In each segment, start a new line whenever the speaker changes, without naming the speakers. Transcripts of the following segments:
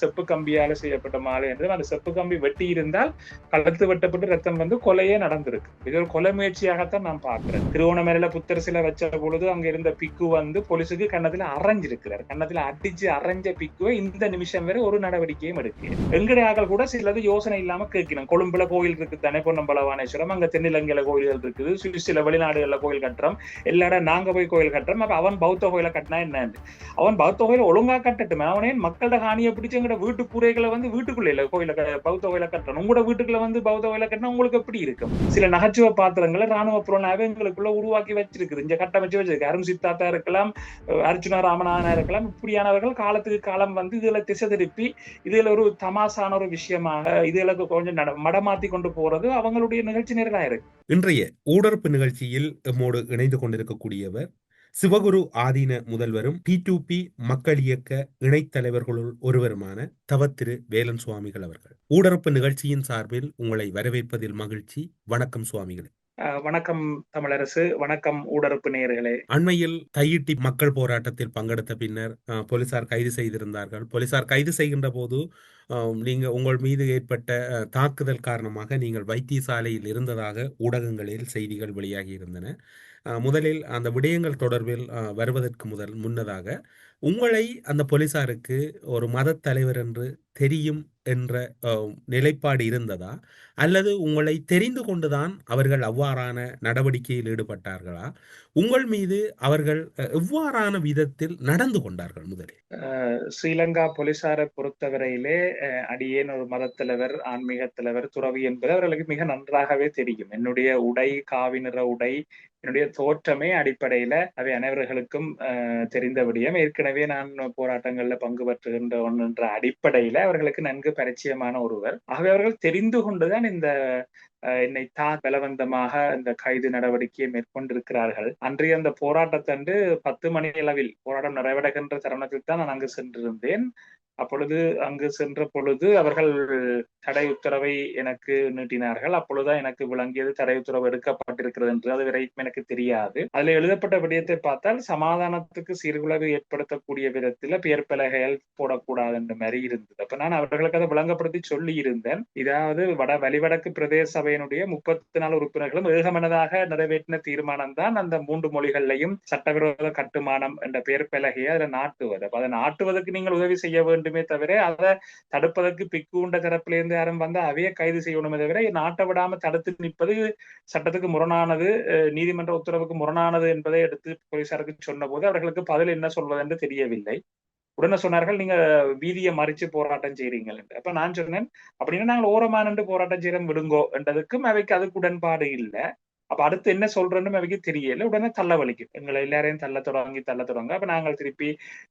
செப்பு கம்பியால செய்யப்பட்ட மாலை என்று அந்த செப்பு கம்பி வெட்டி இருந்தால் கழுத்து வெட்டப்பட்டு ரத்தம் வந்து கொலையே நடந்திருக்கு. இது ஒரு கொலை முயற்சியாகத்தான் நான் பார்க்கிறேன். திருவோணமலையில புத்தர் சிலை வச்ச பொழுது அங்க இருந்த பிக்கு வந்து போலீஸுக்கு கன்னத்துல அரைஞ்சிருக்கிறார். கன்னத்துல அடிச்சு அரைஞ்ச பிக்குவை இந்த நிமிஷம் வரை ஒரு நடவடிக்கையும் எடுக்க எங்கடையாக்கள் கூட சிலது யோசனை இல்லாம கேட்கணும். கொழும்புல கோயில் இருக்கு தானே பொன்னம்பலவானேஸ்வரம் அங்க தென்னிலங்கையில கோயில்கள் இருக்குது சில வெளிநாடுகள்ல கோயில் கட்டுறோம் எல்லா நாங்க போய் கோயில் கட்டுறோம் அப்ப அவன் பௌத்த கோயில கட்டினா என்ன அவன் பௌத்த கோயில ஒழுங்கா கட்டட்டுமே அவனே மக்களோட காணியை பிடிச்சு உங்களோட வீட்டு கூரைகளை வந்து வீட்டுக்குள்ள இல்ல கோயில பௌத்த கோயில கட்டணும். உங்களோட வீட்டுக்குள்ள வந்து பௌத்த கோயில கட்டினா உங்களுக்கு எப்படி இருக்கும்? சில நகைச்சுவை பாத்திரங்களை ராணுவ புலனாவே எங்களுக்குள்ள உருவாக்கி வச்சிருக்குது. இந்த கட்டமைச்சு வச்சிருக்கு அருண் சித்தாத்தா இருக்கலாம் அர்ஜுனா ராமநாதனா இருக்கலாம் இப்படியானவர்கள் காலத்துக்கு காலம் வந்து இதுல திசை திருப்பி இதுல ஒரு தமாசான ஒரு விஷயமாக இதுல கொஞ்சம் மடமாத்தி கொண்டு போறது அவங்களுடைய நிகழ்ச்சி நேரலா இருக்கு.
இன்றைய ஊடறுப்பு நிகழ்ச்சியில் எம்மோடு இணைந்து கொண்டிருக்கக்கூடியவர் சிவகுரு ஆதீன முதல்வரும் பி டு பி மக்கள் இயக்க இணைத் தலைவர்களுள் ஒருவருமான தவத்திரு வேலன் சுவாமிகள் அவர்கள். ஊடரப்பு நிகழ்ச்சியின் சார்பில் உங்களை வரவேற்பதில் மகிழ்ச்சி. வணக்கம் சுவாமிகளே.
வணக்கம் தமிழரசு. வணக்கம் ஊடரப்பு நேயர்களே.
அண்மையில் தையிட்டி மக்கள் போராட்டத்தில் பங்கெடுத்த பின்னர் போலீசார் கைது செய்திருந்தார்கள். போலீசார் கைது செய்கின்ற போது நீங்க உங்கள் மீது ஏற்பட்ட தாக்குதல் காரணமாக நீங்கள் வைத்தியசாலையில் இருந்ததாக ஊடகங்களில் செய்திகள் வெளியாகி இருந்தன. முதலில் அந்த விடயங்கள் தொடர்பில் வருவதற்கு முதல் முன்னதாக உங்களை அந்த போலீசாருக்கு ஒரு மத தலைவர் என்று தெரியும் என்ற நிலைப்பாடு இருந்ததா? அல்லது உங்களை தெரிந்து கொண்டுதான் அவர்கள் அவ்வாறான நடவடிக்கையில் ஈடுபட்டார்களா? உங்கள் மீது அவர்கள் எவ்வாறான விதத்தில் நடந்து கொண்டார்கள் முதலில்?
ஸ்ரீலங்கா போலீசாரை பொறுத்தவரையிலே அடியேன் ஒரு மதத்தலைவர் ஆன்மீக தலைவர் துறவி என்பது அவர்களுக்கு மிக நன்றாகவே தெரியும். என்னுடைய உடை காவி நிற உடை என்னுடைய தோற்றமே அடிப்படையில அவை அனைவர்களுக்கும் தெரிந்த விடயம் ஏற்கனவே நான் போராட்டங்கள்ல பங்கு பெற்றுகின்ற ஒன்றுன்ற அடிப்படையில அவர்களுக்கு நன்கு பரிச்சயமான ஒருவர். ஆகவே அவர்கள் தெரிந்து கொண்டுதான் இந்த என்னை தான் பலவந்தமாக இந்த கைது நடவடிக்கையை மேற்கொண்டிருக்கிறார்கள். அன்றைய அந்த போராட்டத்தன்று பத்து மணி அளவில் போராட்டம் நிறைவடைகின்ற தருணத்தில் தான் நான் அங்கு சென்றிருந்தேன். அப்பொழுது அங்கு சென்ற பொழுது அவர்கள் தடை உத்தரவை எனக்கு நீட்டினார்கள். அப்பொழுதுதான் எனக்கு விளங்கியது தடை உத்தரவு எடுக்கப்பட்டிருக்கிறது என்று. அது வரைக்கும் எனக்கு தெரியாது. அதுல எழுதப்பட்ட விடயத்தை பார்த்தால் சமாதானத்துக்கு சீர்குலைவு ஏற்படுத்தக்கூடிய விதத்துல பெயர் போடக்கூடாது என்ற மாதிரி இருந்தது. அப்ப நான் அவர்களுக்கு அதை விளங்கப்படுத்தி சொல்லி இருந்தேன் இதாவது வட வலிவடக்கு பிரதேச சபையினுடைய முப்பத்தி நாலு உறுப்பினர்களும் ஏகமனதாக நிறைவேற்றின தீர்மானம் தான் அந்த மூன்று மொழிகள்லையும் சட்டவிரோத கட்டுமானம் என்ற பெயர் பலகையை அதில் நாட்டுவது. அப்ப அதை நாட்டுவதற்கு நீங்கள் உதவி செய்ய வேண்டும் வேண்டுமே தவிர அதை தடுப்பதற்கு பிக்குண்ட தரப்பில இருந்து யாரும் வந்து அவைய கைது செய்யணுமே தவிர நாட்டை விடாம தடுத்து நிற்பது சட்டத்துக்கு முரணானது நீதிமன்ற உத்தரவுக்கு முரணானது என்பதை எடுத்து போலீசாருக்கு சொன்ன போது அவர்களுக்கு பதில் என்ன சொல்வது என்று தெரியவில்லை. உடனே சொன்னார்கள் நீங்க வீதியை மறிச்சு போராட்டம் செய்றீங்க அப்ப நான் சொன்னேன் அப்படின்னா நாங்கள் ஓரமானண்டு போராட்டம் செய்யறோம் விடுங்கோ என்றதுக்கும் அவைக்கு அதுக்கு உடன்பாடு இல்லை. அப்ப அடுத்து என்ன சொல்றேன்னு அவைக்கு தெரியல. உடனே தள்ள வலிக்கும் எங்களை எல்லாரையும் தள்ள தொடங்கி தள்ள தொடங்க. அப்ப நாங்கள் திருப்பி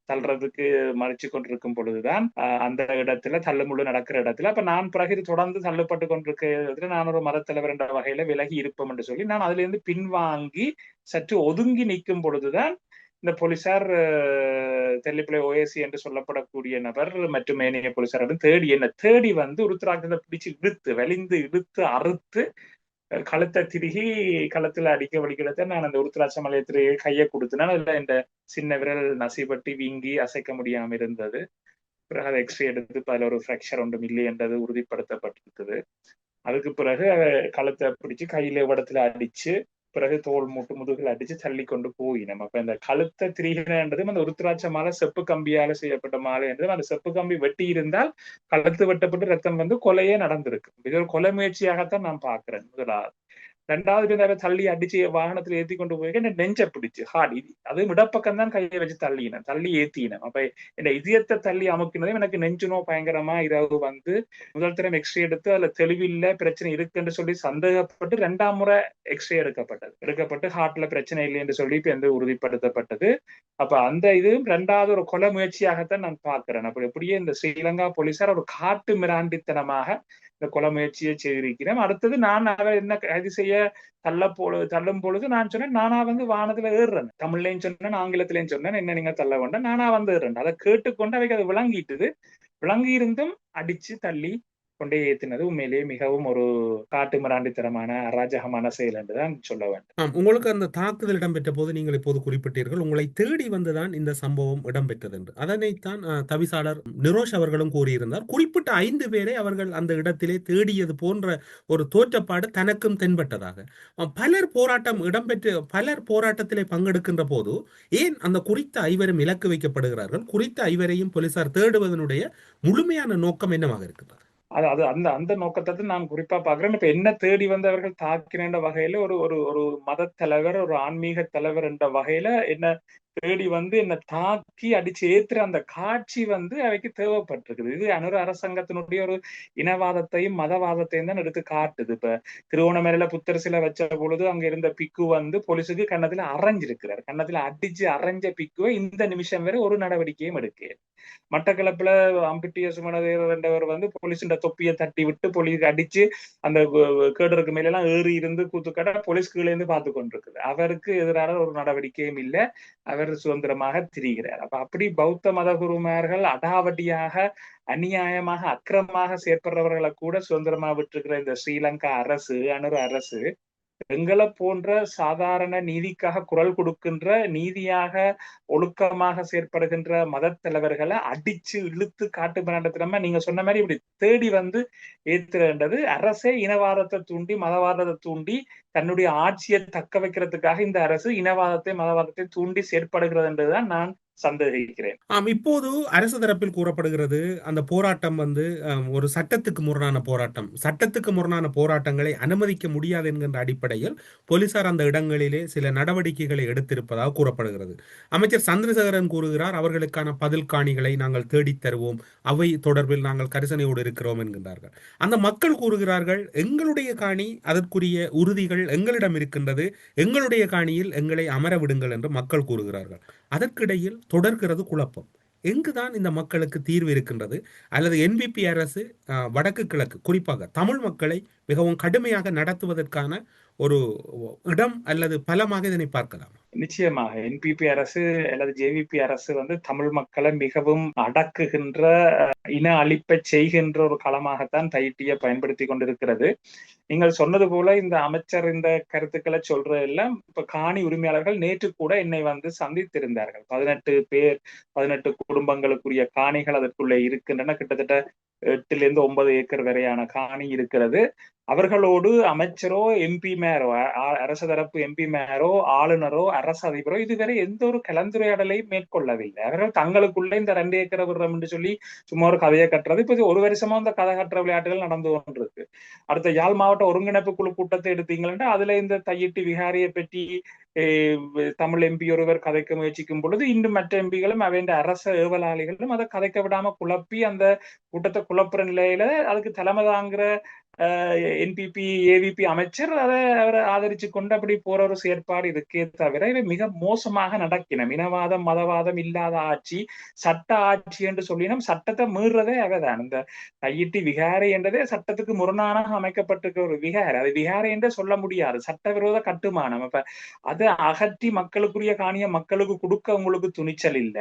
தள்ளுறதுக்கு மறைச்சு கொண்டிருக்கும் பொழுதுதான் அந்த இடத்துல தள்ளுமுள்ளு நடக்கிற இடத்துல அப்ப நான் பிறகு தொடர்ந்து தள்ளப்பட்டு கொண்டிருக்கிற இடத்துல நான் ஒரு மதத்தலைவர் என்ற வகையில விலகி இருப்போம் என்று சொல்லி நான் அதுல இருந்து பின்வாங்கி சற்று ஒதுங்கி நிற்கும் பொழுதுதான் இந்த போலீசார் தெல்லிப்பிள்ளை ஓஎஸ்சி என்று சொல்லப்படக்கூடிய நபர் மற்றும் ஏனைய போலீசாரிடம் தேடி என்ன தேடி வந்து உருத்திராட்சத்தை பிடிச்சு இழுத்து வெளிந்து இழுத்து அறுத்து கழுத்தை திருகி களத்துல அடிக்க வலிக்கிறத நான் அந்த உருத்ராட்ச மலையத்திலேயே கையை கொடுத்தேன். அதுல இந்த சின்ன விரல் நசிபட்டி வீங்கி அசைக்க முடியாம இருந்தது. பிறகு அதை எக்ஸ்ரே எடுத்து அதுல ஒரு ஃப்ராக்சர் ஒன்றும் இல்லை என்றது உறுதிப்படுத்தப்பட்டிருக்குது அதுக்கு பிறகு கழுத்தை பிடிச்சு கையில இடத்துல அடிச்சு பிறகு தோல் மூட்டு முதுகில் அடிச்சு தள்ளி கொண்டு போயினோம் அப்ப இந்த கழுத்த திரிகினன்றதும் அந்த உருத்திராட்ச மாலை செப்பு கம்பியால செய்யப்பட்ட மாலை என்றதும் அந்த செப்பு கம்பி வெட்டி இருந்தால் கழுத்து வெட்டப்பட்டு ரத்தம் வந்து கொலையே நடந்திருக்கு. இது ஒரு கொலை முயற்சியாகத்தான் நான் பாக்குறேன் முதலாவது. ரெண்டாவது பேர் தள்ளி அடிச்சு வாகனத்துல ஏத்தி கொண்டு போய் என்ன நெஞ்ச பிடிச்சு ஹார்ட் இது அது இடப்பக்கம் தான் கையை வச்சு தள்ளினேன் தள்ளி ஏத்தினேன் அப்ப இந்த இதயத்தை தள்ளி அமுக்கினதும் எனக்கு நெஞ்சுனோ பயங்கரமா இதாவது வந்து முதல் தரம் எக்ஸ்ரே எடுத்து அதுல தெளிவில்ல பிரச்சனை இருக்குன்னு சொல்லி சந்தேகப்பட்டு ரெண்டாம் முறை எக்ஸ்ரே எடுக்கப்பட்டது எடுக்கப்பட்டு ஹார்ட்ல பிரச்சனை இல்லை என்று சொல்லி இப்ப எந்த உறுதிப்படுத்தப்பட்டது அப்ப அந்த இது ரெண்டாவது ஒரு கொலை முயற்சியாகத்தான் நான் பாக்குறேன் அப்படி எப்படியே இந்த ஸ்ரீலங்கா போலீசார் ஒரு காட்டு மிராண்டித்தனமாக இந்த கொலை முயற்சியை செய்திருக்கிறேன். அடுத்தது நான் அவர் என்ன கைது செய்ய தள்ள பொழுது தள்ளும் பொழுது நான் சொன்னேன் நானா வந்து வானத்துல ஏறுறேன். தமிழ்லையும் சொன்னேன் ஆங்கிலத்திலையும் சொன்னேன் என்ன நீங்க தள்ள வேண்டாம். நானா வந்து ஏறுறேன். அதை கேட்டுக்கொண்டு அவைக்கு அது விளங்கிட்டுது. விளங்கி இருந்தும் அடிச்சு தள்ளி கொண்டே ஏத்தினது உண்மையிலேயே மிகவும் ஒரு காட்டு மிராண்டித்தனமான அராஜகமான செயல் என்றுதான் சொல்ல வேண்டும்.
உங்களுக்கு அந்த தாக்குதல் இடம்பெற்ற போது நீங்கள் இப்போது குறிப்பிட்டீர்கள் உங்களை தேடி வந்துதான் இந்த சம்பவம் இடம்பெற்றது என்று அதனைத்தான் தவிசாளர் நிரோஷ் அவர்களும் கூறியிருந்தார். குறிப்பிட்ட ஐந்து பேரை அவர்கள் அந்த இடத்திலே தேடியது போன்ற ஒரு தோற்றப்பாடு தனக்கும் தென்பட்டதாக. பலர் போராட்டம் இடம்பெற்று பலர் போராட்டத்திலே பங்கெடுக்கின்ற போது ஏன் அந்த குறித்த ஐவரும் இலக்கு வைக்கப்படுகிறார்கள்? குறித்த ஐவரையும் போலீசார் தேடுவதனுடைய முழுமையான நோக்கம் என்னவாக இருக்கிறது
அது அது அந்த அந்த நோக்கத்தை நான் குறிப்பா பாக்குறேன் இப்ப என்ன தேடி வந்தவர்கள் தாக்கினேன்ற வகையில ஒரு ஒரு ஒரு மத தலைவர் ஒரு ஆன்மீக தலைவர் என்ற வகையில என்ன தேடி வந்து என்ன தாக்கி அடிச்சு ஏத்துற அந்த காட்சி வந்து அவைக்கு தேவைப்பட்டிருக்குது. இது அனுர அரசாங்கத்தினுடைய ஒரு இனவாதத்தையும் மதவாதத்தையும் தான் எடுத்து காட்டுது. இப்ப திருவோணமலையில புத்தர் சிலை வச்ச பொழுது அங்க இருந்த பிக்கு வந்து போலீஸுக்கு கன்னத்துல அரைஞ்சிருக்கிறார். கன்னத்துல அடிச்சு அரைஞ்ச பிக்குவை இந்த நிமிஷம் வரை ஒரு நடவடிக்கையும் எடுக்க மட்டக்களப்புல அம்பிட்டிய சுமணதேவர் வந்து போலீஸுடைய தொப்பியை தட்டி விட்டு போலீஸ் அடிச்சு அந்த கேடருக்கு மேல எல்லாம் ஏறி இருந்து கூத்துக்கட போலீஸ் கீழே இருந்து பார்த்து கொண்டிருக்குது. அவருக்கு எதிரான ஒரு நடவடிக்கையும் இல்லை. அவர் சுதந்திரமாக திரிகிறார். அப்ப அப்படி பௌத்த மதகுருமார்கள் அடாவடியாக அநியாயமாக அக்கிரமாக செயற்படுறவர்களை கூட சுதந்திரமா விட்டுருக்கிற இந்த ஸ்ரீலங்கா அரசு அனுர அரசு எங்களை போன்ற சாதாரண நீதிக்காக குரல் கொடுக்கின்ற நீதியாக ஒழுக்கமாக செயற்படுகின்ற மத தலைவர்களை அடிச்சு இழுத்து காட்டு மிராண்டத்தினமா நீங்க சொன்ன மாதிரி இப்படி தேடி வந்து ஏத்துறன்றது அரசே இனவாதத்தை தூண்டி மதவாதத்தை தூண்டி தன்னுடைய ஆட்சியை தக்க வைக்கிறதுக்காக இந்த அரசு இனவாதத்தை மதவாதத்தை தூண்டி செயற்படுகிறது என்றுதான் நான் சந்தேகிக்கிறேன்.
ஆம் இப்போது அரசு தரப்பில் கூறப்படுகிறது அந்த போராட்டம் வந்து ஒரு சட்டத்துக்கு முரணான போராட்டம். சட்டத்துக்கு முரணான போராட்டங்களை அனுமதிக்க முடியாது என்கின்ற அடிப்படையில் போலீசார் அந்த இடங்களிலே சில நடவடிக்கைகளை எடுத்திருப்பதாக கூறப்படுகிறது. அமைச்சர் சந்திரசேகரன் கூறுகிறார் அவர்களுக்கான பதில் காணிகளை நாங்கள் தேடித் தருவோம். அவை தொடர்பில் நாங்கள் கரிசனையோடு இருக்கிறோம் என்கின்றார்கள். அந்த மக்கள் கூறுகிறார்கள் எங்களுடைய காணி அதற்குரிய உறுதிகள் எங்களிடம் இருக்கின்றது. எங்களுடைய காணியில் எங்களை அமர விடுங்கள் என்று மக்கள் கூறுகிறார்கள். அதற்கிடையில் தொடர்கிறது குழப்பம். எங்குதான் இந்த மக்களுக்கு தீர்வு இருக்கின்றது? அல்லது என்பிபி அரசு வடக்கு கிழக்கு குறிப்பாக தமிழ் மக்களை மிகவும் கடுமையாக நடத்துவதற்கான ஒரு இடம் அல்லது பலமாக இதனை பார்க்கலாம்?
நிச்சயமாக. என்பிபி அரசு அல்லது ஜேவிபி அரசு வந்து தமிழ் மக்களை மிகவும் அடக்குகின்ற இன அழிப்பை செய்கின்ற ஒரு களமாகத்தான் தைட்டியை பயன்படுத்தி கொண்டிருக்கிறது. நீங்கள் சொன்னது போல இந்த அமைச்சர் இந்த கருத்துக்களை சொல்றது இப்ப காணி உரிமையாளர்கள் நேற்று கூட என்னை வந்து சந்தித்திருந்தார்கள். பதினெட்டு பேர் பதினெட்டு குடும்பங்களுக்குரிய காணிகள் அதற்குள்ளே இருக்கின்றன. கிட்டத்தட்ட எட்டுல இருந்து ஒன்பது ஏக்கர் வரையான காணி இருக்கிறது. அவர்களோடு அமைச்சரோ எம்பி மேரோ அரசு தரப்பு எம்பி மேரோ ஆளுநரோ அரசு அதிபரோ இதுவரை எந்த ஒரு கலந்துரையாடலையும் மேற்கொள்ளவில்லை. அவர்கள் தங்களுக்குள்ள இந்த ரெண்டு ஏக்கரை விடுறோம் என்று சொல்லி சும்மா ஒரு கதையை கட்டுறது. இப்போ ஒரு வருஷமா இந்த கதை கட்டுற விளையாட்டுகள் நடந்து கொண்டிருக்கு. அடுத்த யாழ் மாவட்ட ஒருங்கிணைப்பு குழு கூட்டத்தை எடுத்தீங்கன்னா அதுல இந்த தையிட்டு விகாரியை பற்றி தமிழ் எம்பி ஒருவர் கதைக்க முயற்சிக்கும் பொழுது இன்னும் மற்ற எம்பிகளும் அவன் அரச ஏவலாளிகளும் அதை கதைக்க விடாம குழப்பி அந்த கூட்டத்தை குழப்புற நிலையில அதுக்கு தலைமை தாங்குற என்பிபி ஏவிபி அமைச்சர் அதை அவரை ஆதரிச்சு கொண்டு அப்படி போற ஒரு செயற்பாடு இருக்கே தவிர இவை மிக மோசமாக நடக்கின. இனவாதம் மதவாதம் இல்லாத ஆட்சி சட்ட ஆட்சி என்று சொல்லினோம் சட்டத்தை மீறுறதே அவதான் இந்த கையிட்டி விகாரை என்றதே சட்டத்துக்கு முரணாக அமைக்கப்பட்டிருக்கிற ஒரு விகாரை. அது விகாரை என்றே சொல்ல முடியாது. சட்டவிரோத கட்டுமானம். அப்ப அதை அகற்றி மக்களுக்குரிய காணிய மக்களுக்கு கொடுக்க உங்களுக்கு துணிச்சல் இல்ல.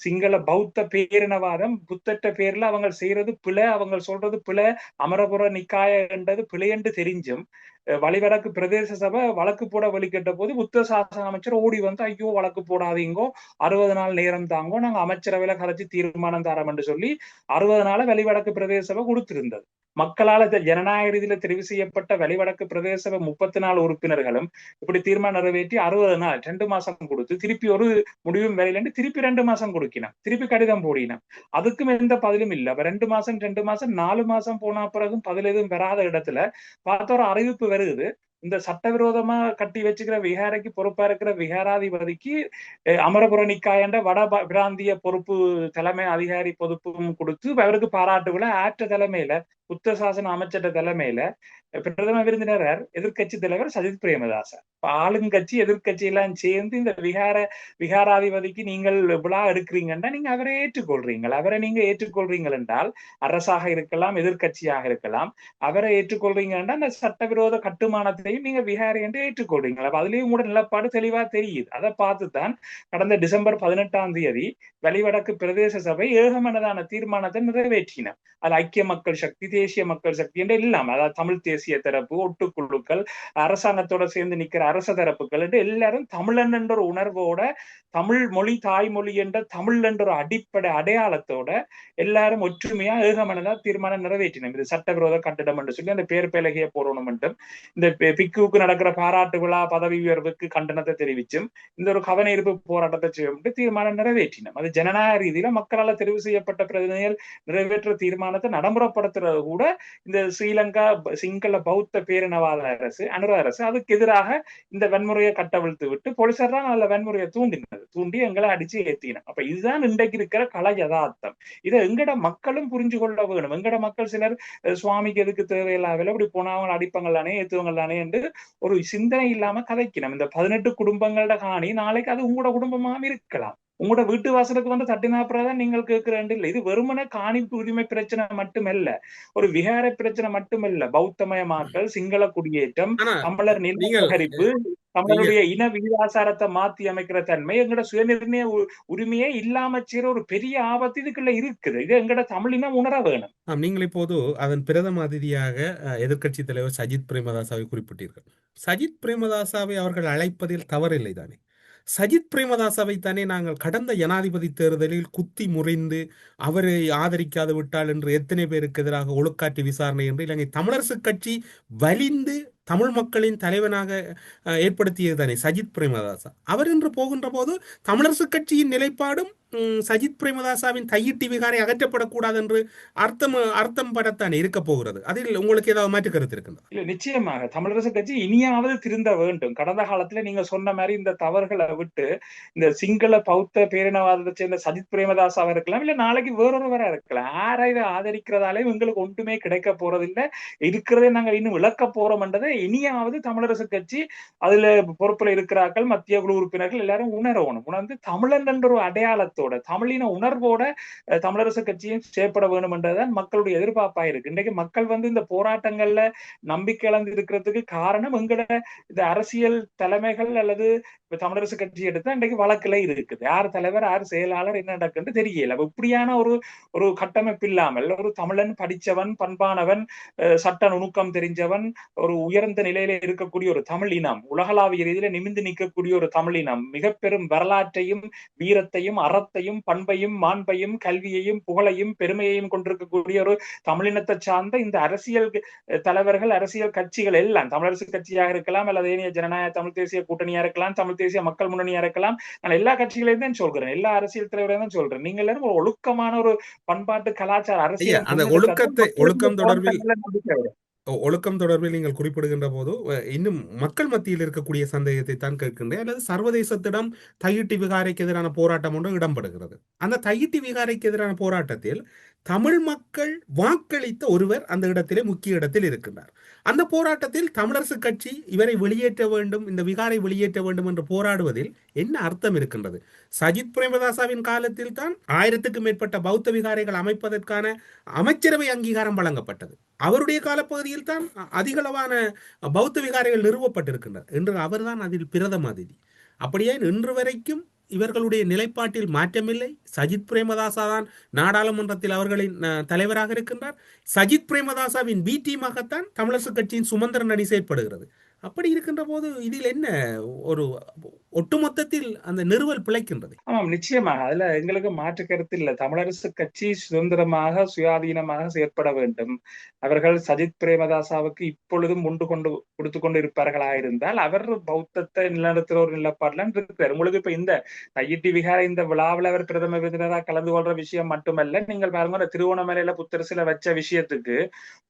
சிங்கள பௌத்த பேரினவாதம் புத்தட்ட பேர்ல அவங்க செய்யறது பிழை அவங்க சொல்றது பிழை அமரபுர நிக்காய என்றது பிழை என்று தெரிஞ்சும் வழிவடக்கு பிரதேச சபை வழக்கு போட வழிகட்ட போது புத்த சாசன அமைச்சர் ஓடி வந்து ஐயோ வழக்கு போடாதீங்கோ. அறுபது நாள் நேரம் தாங்கோ. நாங்க அமைச்சரவையில கலைச்சு தீர்மானம் தரோம் என்று சொல்லி அறுபது நாள வெளிவடக்கு பிரதேச சபை கொடுத்திருந்தது. மக்களால் ஜனநாயக ரீதியில தெரிவு செய்யப்பட்ட வெளிவடக்கு பிரதேச சபை முப்பத்தி நாலு உறுப்பினர்களும் இப்படி தீர்மானம் நிறைவேற்றி அறுபது நாள் ரெண்டு மாசம் கொடுத்து திருப்பி ஒரு முடிவும் வேலையிலேருந்து திருப்பி ரெண்டு மாசம் கொடுக்கினோம் திருப்பி கடிதம் போடினோம் அதுக்கும் எந்த பதிலும் இல்லை. ரெண்டு மாசம் ரெண்டு மாசம் நாலு மாசம் போன பிறகும் பதில் எதுவும் வராத இடத்துல பார்த்த ஒரு அறிவிப்பு வருது இந்த சட்டவிரோதமா கட்டி வச்சுக்கிற விஹாரைக்கு பொறுப்பா இருக்கிற விஹாராதிபதிக்கு அஹ், அமரபுர வட பிராந்திய பொறுப்பு தலைமை அதிகாரி பொறுப்பும் கொடுத்து அவருக்கு பாராட்டு விழா ஆற்ற தலைமையில புத்த சாசன அமைச்சர் தலைமையில பிரதம விருந்தினர் எதிர்கட்சி தலைவர் சஜித் பிரேமதாச ஆளுங்கட்சி எதிர்கட்சி எல்லாம் சேர்ந்து இந்த விகார விகாராதிபதிக்கு நீங்கள் விழா எடுக்கிறீங்கன்னா நீங்க அவரை ஏற்றுக்கொள்றீங்கள். அவரை நீங்க ஏற்றுக்கொள்றீங்கள் என்றால் அரசாக இருக்கலாம் எதிர்க்கட்சியாக இருக்கலாம். அவரை ஏற்றுக்கொள்றீங்க என்றால் அந்த சட்டவிரோத கட்டுமானத்தையும் நீங்க விகாரி என்று ஏற்றுக்கொள்றீங்கள். அப்ப அதுலயும் கூட நிலப்பாடு தெளிவா தெரியுது. அதை பார்த்துதான் கடந்த டிசம்பர் பதினெட்டாம் தேதி வெளிவடக்கு பிரதேச சபை ஏகமனதான தீர்மானத்தை நிறைவேற்றின. அது ஐக்கிய மக்கள் சக்தி தேசிய மக்கள் சக்தி என்று இல்லாம அதாவது தமிழ் தேசிய தேசிய தரப்பு ஒட்டுக்குழுக்கள் அரசாங்கத்தோட சேர்ந்து நிக்கிற அரச தரப்புகள் என்று எல்லாரும் தமிழன் என்ற ஒரு உணர்வோட தமிழ் மொழி தாய்மொழி என்ற தமிழ் என்ற ஒரு அடிப்படை அடையாளத்தோட எல்லாரும் ஒற்றுமையா ஏகமனதா தீர்மானம் நிறைவேற்றினோம். இது சட்டவிரோத கட்டிடம் என்று சொல்லி அந்த பேர் பலகையை போடணும் என்றும் இந்த பிக்குவுக்கு நடக்கிற பாராட்டு விழா பதவி உயர்வுக்கு கண்டனத்தை தெரிவிச்சும் இந்த ஒரு கவன ஈர்ப்பு போராட்டத்தை செய்யும் தீர்மானம் நிறைவேற்றினோம். அது ஜனநாயக ரீதியில மக்களால் தெரிவு செய்யப்பட்ட பிரதிநிதிகள் நிறைவேற்ற தீர்மானத்தை நடைமுறைப்படுத்துறது கூட இந்த ஸ்ரீலங்கா சிங்கள பௌத்த பேரினவாத அரசு அனுர அரசு அதுக்கு எதிராக இந்த வன்முறையை கட்டவிழ்த்து விட்டு போலீசார் தான் அதுல வன்முறையை தூண்டினது. தூண்டி எங்களை அடிச்சு ஏத்தினோம். அப்ப இதுதான் இன்றைக்கு இருக்கிற கல யதார்த்தம். இதை எங்கட மக்களும் புரிஞ்சு கொள்ள வேணும். எங்கட மக்கள் சிலர் சுவாமிக்கு எதுக்கு தேவையில்லாத இப்படி போனா அவங்க அடிப்பங்கள் தானே ஏத்துவங்கள் தானே என்று ஒரு சிந்தனை இல்லாம கதைக்கணும். இந்த பதினெட்டு குடும்பங்களோட காணி நாளைக்கு அது உங்களோட குடும்பமாக இருக்கலாம். உங்களோட வீட்டு வாசலுக்கு வந்து தட்டினாப்புறதான் நீங்கள் கேட்கிறேன் இல்லை. இது வெறுமனே காணிப்பு உரிமை பிரச்சனை மட்டுமல்ல. ஒரு விகார பிரச்சனை மட்டுமல்ல. பௌத்தமயமாக்கல் சிங்கள குடியேற்றம் தமிழர் நிலகரிப்பு நம்மளுடைய இன விகிதாசாரத்தை மாத்தி அமைக்கிற தன்மை எங்கட சுயநிர்ணய உரிமையே இல்லாம செய்யற ஒரு பெரிய ஆபத்து இதுக்குள்ள இருக்குது. இது எங்கட தமிழினம் உணர வேணும்.
நீங்கள் இப்போது அதன் பிரதம அதிதியாக எதிர்கட்சி தலைவர் சஜித் பிரேமதாசாவை குறிப்பிட்டீர்கள். சஜித் பிரேமதாசாவை அவர்கள் அழைப்பதில் தவறில்லை தானே சஜித் பிரேமதாசாவை தானே நாங்கள் கடந்த ஜனாதிபதி தேர்தலில் குத்தி முறிந்து அவரை ஆதரிக்காது விட்டால் என்று எத்தனை பேருக்கு எதிராக ஒழுக்காற்று விசாரணை என்று இலங்கை தமிழரசு கட்சி வலிந்து தமிழ் மக்களின் தலைவனாக ஏற்படுத்தியது தானே? சஜித் பிரேமதாசா. அவர் என்று போகின்ற போது தமிழரசு கட்சியின் நிலைப்பாடும் சஜித் பிரேமதாசாவின் தையிட்டி விகாரை அகற்றப்படக்கூடாது என்று அர்த்தம் அர்த்தம் படத்தானே இருக்க போகிறது. அதில் உங்களுக்கு ஏதாவது மாற்று கருத்து இருக்கின்றதா
இல்ல நிச்சயமாக. தமிழரசு கட்சி இனியாவது திருந்த வேண்டும். கடந்த காலத்துல நீங்க சொன்ன மாதிரி இந்த தவறுகளை விட்டு இந்த சிங்கள பௌத்த பேரினவாதத்தை சேர்ந்த சஜித் பிரேமதாசாவா இருக்கலாம் இல்ல நாளைக்கு வேறொருவரா இருக்கலாம். யாரை இதை ஆதரிக்கிறதாலே எங்களுக்கு ஒன்றுமே கிடைக்க போறதில்லை. இருக்கிறதே நாங்கள் இன்னும் இழக்க போறோம்ன்றதை இனியாவது தமிழரசு கட்சி அதுல பொறுப்புல இருக்கிறார்கள் மத்திய குழு உறுப்பினர்கள் எல்லாரும் உணரணும். உணர்ந்து தமிழன் என்ற ஒரு அடையாளத்தோட தமிழின உணர்வோட தமிழரசு கட்சியும் செயற்பட வேண்டும் என்றதான் மக்களுடைய எதிர்பார்ப்பா இருக்கு. இன்றைக்கு மக்கள் வந்து இந்த போராட்டங்கள்ல நம்பிக்கை இழந்து இருக்கிறதுக்கு காரணம் எங்களோட இந்த அரசியல் தலைமைகள் அல்லது இப்ப தமிழரசு கட்சி எடுத்தா இன்றைக்கு வழக்குல இருக்குது. யார் தலைவர் யார் செயலாளர் என்ன நடக்குன்னு தெரியல. இப்படியான ஒரு ஒரு கட்டமைப்பு இல்லாமல் ஒரு தமிழன் படிச்சவன் பண்பானவன் சட்ட நுணுக்கம் தெரிஞ்சவன் ஒரு உயர் உயர்ந்த நிலையில இருக்கக்கூடிய ஒரு தமிழ் இனம் உலகளாவிய ரீதியில நிமிந்து நிற்கக்கூடிய ஒரு தமிழ் இனம் மிக பெரும் வரலாற்றையும் வீரத்தையும் அறத்தையும் பண்பையும் மாண்பையும் கல்வியையும் புகழையும் பெருமையையும் கொண்டிருக்கக்கூடிய ஒரு தமிழினத்தை சார்ந்த இந்த அரசியல் தலைவர்கள் அரசியல் கட்சிகள் எல்லாம் தமிழரசு கட்சியாக இருக்கலாம் அல்லது ஏனைய ஜனநாயக தமிழ் தேசிய கூட்டணியா இருக்கலாம் தமிழ் தேசிய மக்கள் முன்னணியா இருக்கலாம் நான் எல்லா கட்சிகளையும் தான் சொல்கிறேன் எல்லா அரசியல் தலைவரையும் தான் சொல்றேன். நீங்க எல்லாரும் ஒரு ஒழுக்கமான ஒரு பண்பாட்டு கலாச்சார அரசியல்
அந்த ஒழுக்கத்தை ஒழுக்கம் தொடர்பில் ஒழுக்கம் தொடர்பில் நீங்கள் குறிப்பிடுகின்ற போது இன்னும் மக்கள் மத்தியில் இருக்கக்கூடிய சந்தேகத்தை தான் கேட்கின்றேன். அல்லது சர்வதேசத்திடம் தையிட்டி விகாரைக்கு எதிரான போராட்டம் ஒன்று இடம்பெறுகிறது. அந்த தையிட்டி விகாரைக்கு எதிரான போராட்டத்தில் தமிழ் மக்கள் வாக்களித்த ஒருவர் அந்த இடத்திலே முக்கிய இடத்தில் இருக்கின்றார் அந்த போராட்டத்தில் தமிழரசு கட்சி இவரை வெளியேற்ற வேண்டும் இந்த விகாரை வெளியேற்ற வேண்டும் என்று போராடுவதில் என்ன அர்த்தம் இருக்கின்றது? சஜித் பிரேமதாசாவின் காலத்தில் தான் ஆயிரத்துக்கும் மேற்பட்ட பௌத்த விகாரைகள் அமைப்பதற்கான அமைச்சரவை அங்கீகாரம் வழங்கப்பட்டது. அவருடைய காலப்பகுதியில் தான் அதிகளவான பௌத்த விகாரைகள் நிறுவப்பட்டிருக்கின்றன. என்று அவர்தான் அதில் பிரதம அதிதி. அப்படியே இன்று வரைக்கும் இவர்களுடைய நிலைப்பாட்டில் மாற்றமில்லை. சஜித் பிரேமதாசா தான் நாடாளுமன்றத்தில் அவர்களின் தலைவராக இருக்கின்றார். சஜித் பிரேமதாசாவின் பி டீமாகத்தான் தமிழரசு கட்சியின் சுமந்திரன் அணி செயற்படுகிறது. அப்படி இருக்கின்ற போது இதில் என்ன ஒரு ஒட்டுமொத்தத்தில் அந்த நிறுவல் பிழைக்கின்றது.
ஆமாம் நிச்சயமாக. அதுல எங்களுக்கு மாற்று கருத்து இல்லை. தமிழரசு கட்சி சுதந்திரமாக சுயாதீனமாக செயற்பட வேண்டும். அவர்கள் சஜித் பிரேமதாசாவுக்கு இப்பொழுதும் உண்டு கொண்டு கொடுத்து கொண்டு இருப்பார்களா இருந்தால் அவர் பௌத்தத்தை நிலநிறுத்துற ஒரு நிலப்பாடுல இருக்கிறார். உங்களுக்கு இப்ப இந்த தையிட்டி விகார இந்த விழாவில் அவர் பிரதம விருந்தினராக கலந்து கொள்ற விஷயம் மட்டுமல்ல நீங்கள் பாருங்க திருவோணமலையில புத்தரசில வச்ச விஷயத்துக்கு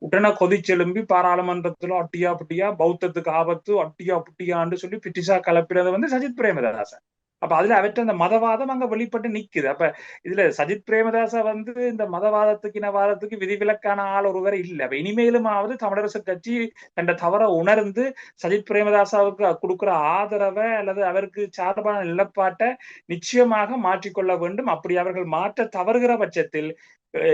உடனே கொதிச்செலும்பி பாராளுமன்றத்துல அட்டியா புட்டியா பௌத்தத்துக்கு ஆபத்து அட்டியா புட்டியான்னு சொல்லி பிரிட்டிஷா கலப்பினது வந்து சஜித் சஜித் பிரேமதாசன். அப்ப அதுல அவற்ற அந்த மதவாதம் அங்க வெளிப்பட்டு நிக்குது. அப்ப இதுல சஜித் பிரேமதாசா வந்து இந்த மதவாதத்துக்கு இனவாதத்துக்கு விதிவிலக்கான ஆள் ஒருவர் இல்லை. அப்ப இனிமேலுமாவது தமிழரசு கட்சி தன்னை தவற உணர்ந்து சஜித் பிரேமதாசாவுக்கு கொடுக்கிற ஆதரவை அல்லது அவருக்கு சார்பான நிலப்பாட்டை நிச்சயமாக மாற்றிக்கொள்ள வேண்டும். அப்படி அவர்கள் மாற்ற தவறுகிற பட்சத்தில்